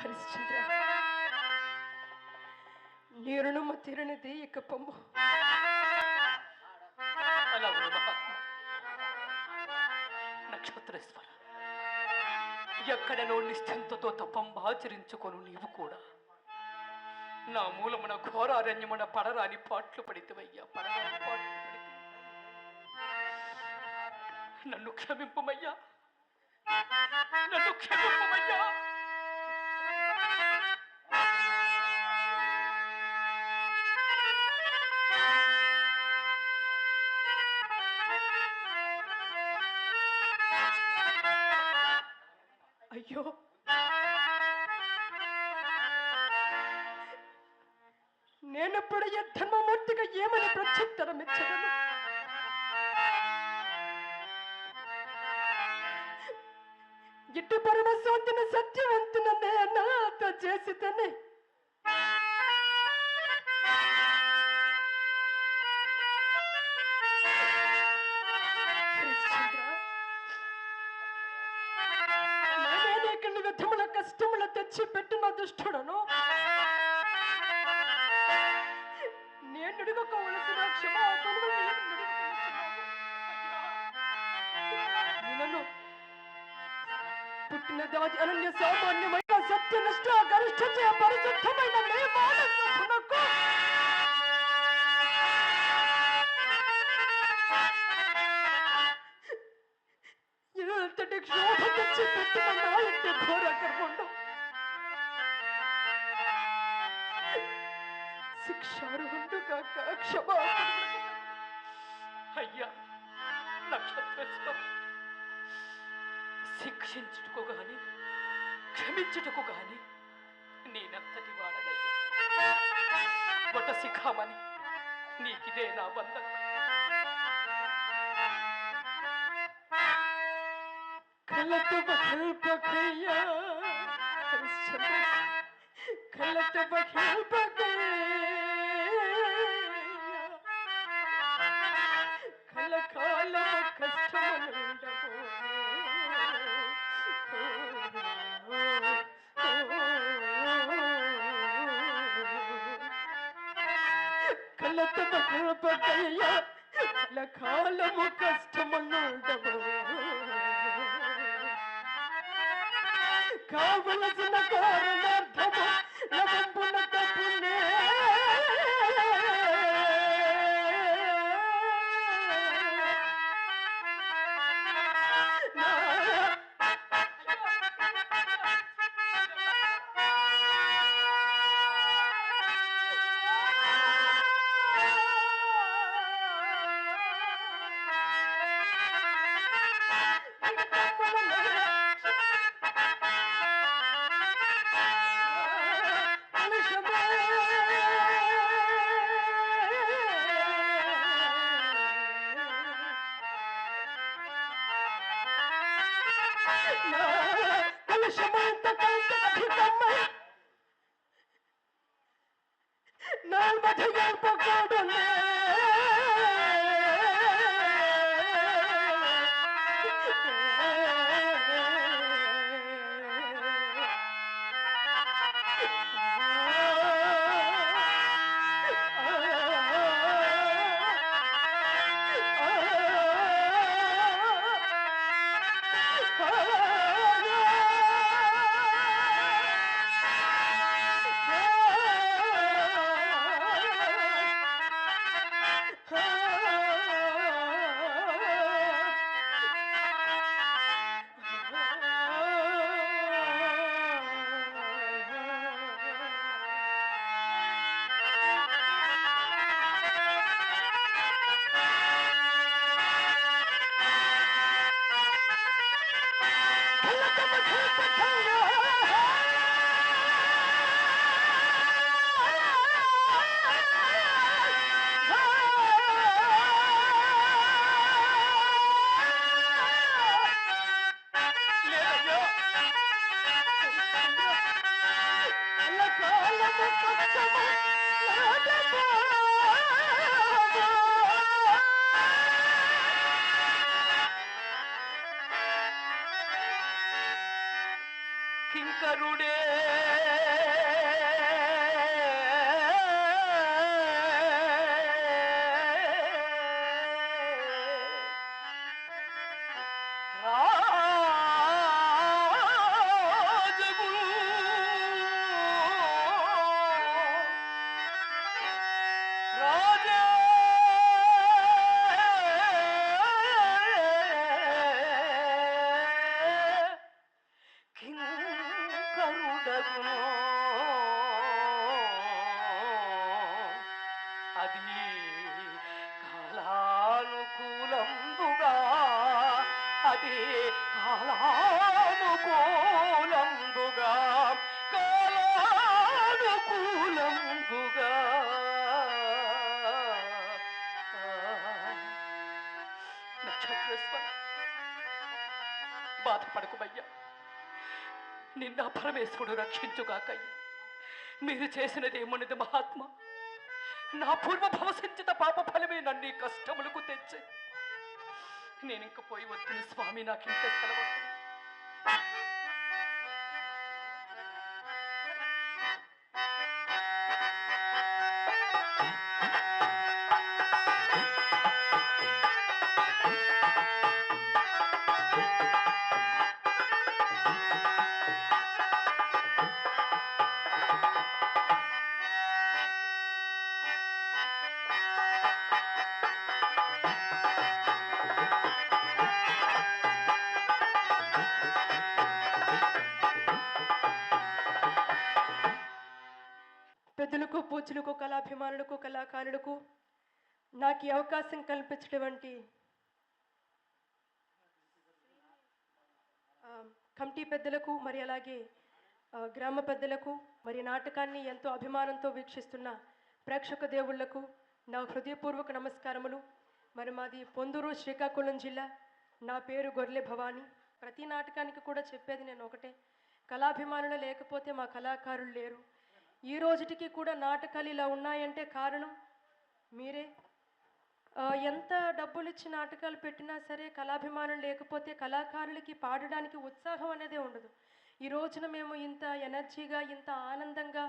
హరిశ్చంద్ర నీ రుణము తీరనిది ఇక పొమ్ము. నక్షత్రేశ్వర ఎక్కడనో నిశ్చింతతో తపం ఆచరించుకొను నీవు కూడా. నా మూలమున ఘోరారణ్యమున పడరాని పాట్లు పడితవయ్యా పడరాని పాట్లు పడితే నన్ను క్షమింపమయ్యా. నన్ను క్షమింపమయ్యా. అయ్యో. నేనప్పుడు ఈ ధర్మమూర్తిగా ఏమని ప్రత్యుత్తరం ఇచ్చదను ఎట్టి పరమశోతిని సత్యవంతుననే అనాథ చేసితనే విధముల కష్టముల తెచ్చి పెట్టిన దుష్టుడను. నేను అడుగుకోవలసిన క్షమాపణలు నేను పుట్టిన దేవతి అనన్య సామాన్యమైన సత్యనిష్ట గరిష్ట చే పరిశుద్ధమైన నీ ఎంతటి క్షోభ తెచ్చి పెట్టిన ఘోర క్షమా అయ్యా నక్షత్రేశ్వర శిక్షించుటకు గాని క్షమించుటకు గాని నేనంతటి వాడనయ్యా. వట శిఖామని నీకిదే నా బంధం. కలత బఖల్పకయ్యా హరిశ్చంద్ర కలత కలత బఖల్పకయ్యా కలకాలము కష్టములుండబో కావలసిన కారణార్థము లవంపున बैठे गए पकड़ ले Patrick with the corner. திங்கருடே అది కాలానుకూలంబుగా అది కాలానుకూలంబుగా కాలానుకూలంబుగా. నక్షత్రస్వర బాధపడకుమయ్యా. నిన్న పరమేశ్వరుడు రక్షించుగాకయ్యా. మీరు చేసినది ఏమన్నది మహాత్మా? నా పూర్వ భవసించిత పాప ఫలమే నన్ను ఈ కష్టములకు తెచ్చే నేను ఇంక పోయి వస్తున్న స్వామి నాకు ఇంత you. పెద్దలకు పూజలకు కళాభిమానులకు కళాకారులకు నాకు ఈ అవకాశం కల్పించినటువంటి కమిటీ పెద్దలకు మరి అలాగే గ్రామ పెద్దలకు మరి నాటకాన్ని ఎంతో అభిమానంతో వీక్షిస్తున్న ప్రేక్షక దేవుళ్ళకు నా హృదయపూర్వక నమస్కారములు. మరి మాది పొందూరు శ్రీకాకుళం జిల్లా. నా పేరు గొర్రె భవాని. ప్రతి నాటకానికి కూడా చెప్పేది నేను ఒకటే. కళాభిమానులు లేకపోతే మా కళాకారులు లేరు. ఈ రోజుటికి కూడా నాటకాలు ఇలా ఉన్నాయంటే కారణం మీరే. ఎంత డబ్బులు ఇచ్చి నాటకాలు పెట్టినా సరే కళాభిమానం లేకపోతే కళాకారులకి పాడడానికి ఉత్సాహం అనేదే ఉండదు. ఈ రోజున మేము ఇంత ఎనర్జీగా ఇంత ఆనందంగా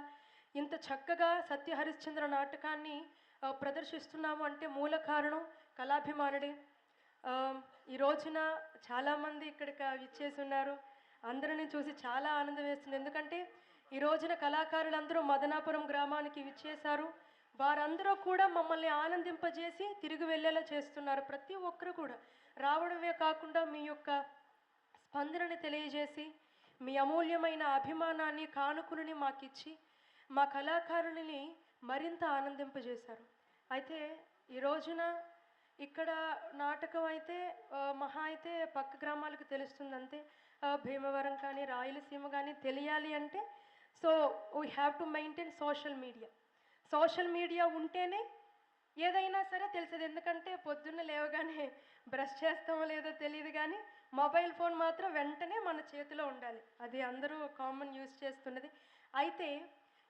ఇంత చక్కగా సత్య హరిశ్చంద్ర నాటకాన్ని ప్రదర్శిస్తున్నాము అంటే మూల కారణం కళాభిమానుడే. ఈ రోజున చాలామంది ఇక్కడికి విచ్చేసి ఉన్నారు. అందరిని చూసి చాలా ఆనందం వేస్తుంది. ఎందుకంటే ఈ రోజున కళాకారులందరూ మదనాపురం గ్రామానికి విచ్చేశారు. వారందరూ కూడా మమ్మల్ని ఆనందింపజేసి తిరిగి వెళ్ళేలా చేస్తున్నారు. ప్రతి ఒక్కరు కూడా రావడమే కాకుండా మీ యొక్క స్పందనని తెలియజేసి మీ అమూల్యమైన అభిమానాన్ని కానుకలని మాకిచ్చి మా కళాకారులని మరింత ఆనందింపజేశారు. అయితే ఈ రోజున ఇక్కడ నాటకం అయితే మహా అయితే పక్క గ్రామాలకు తెలుస్తుంది అంతే భీమవరం కానీ రాయలసీమ కానీ తెలియాలి అంటే so we have to maintain social media social media ఉంటేనే ఏదైనా సరే తెలిసేది. ఎందుకంటే పొద్దున్న లేవగానే బ్రష్ చేస్తామో లేదో తెలియదు కానీ మొబైల్ ఫోన్ మాత్రం వెంటనే మన చేతిలో ఉండాలి. అది అందరూ కామన్ యూస్ చేస్తున్నది. అయితే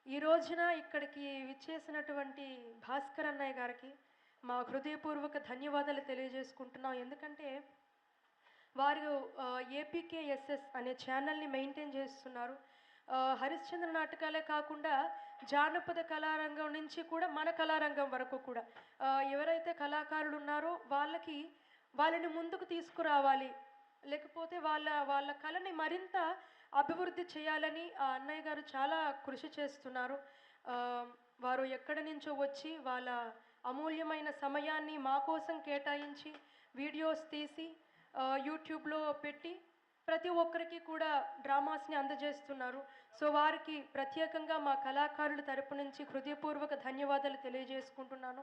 ఈ రోజున ఇక్కడికి విచ్చేసినటువంటి భాస్కర్ అన్నయ్య గారికి మా హృదయపూర్వక ధన్యవాదాలు తెలియజేసుకుంటున్నాం. ఎందుకంటే వారు ఏపీకేఎస్ఎస్ అనే ఛానల్ని మెయింటైన్ చేస్తున్నారు. హరిశ్చంద్ర నాటకాలే కాకుండా జానపద కళారంగం నుంచి కూడా మన కళారంగం వరకు కూడా. ఎవరైతే కళాకారులు ఉన్నారో వాళ్ళకి వాళ్ళని ముందుకు తీసుకురావాలి. లేకపోతే వాళ్ళ వాళ్ళ కళని మరింత అభివృద్ధి చేయాలని ఆ అన్నయ్య గారు చాలా కృషి చేస్తున్నారు. వారు ఎక్కడి నుంచో వచ్చి వాళ్ళ అమూల్యమైన సమయాన్ని మా కోసం కేటాయించి వీడియోస్ తీసి యూట్యూబ్లో పెట్టి ప్రతి ఒక్కరికి కూడా డ్రామాస్ని అందజేస్తున్నారు. సో వారికి ప్రత్యేకంగా మా కళాకారుల తరపు నుంచి హృదయపూర్వక ధన్యవాదాలు తెలియజేసుకుంటున్నాను.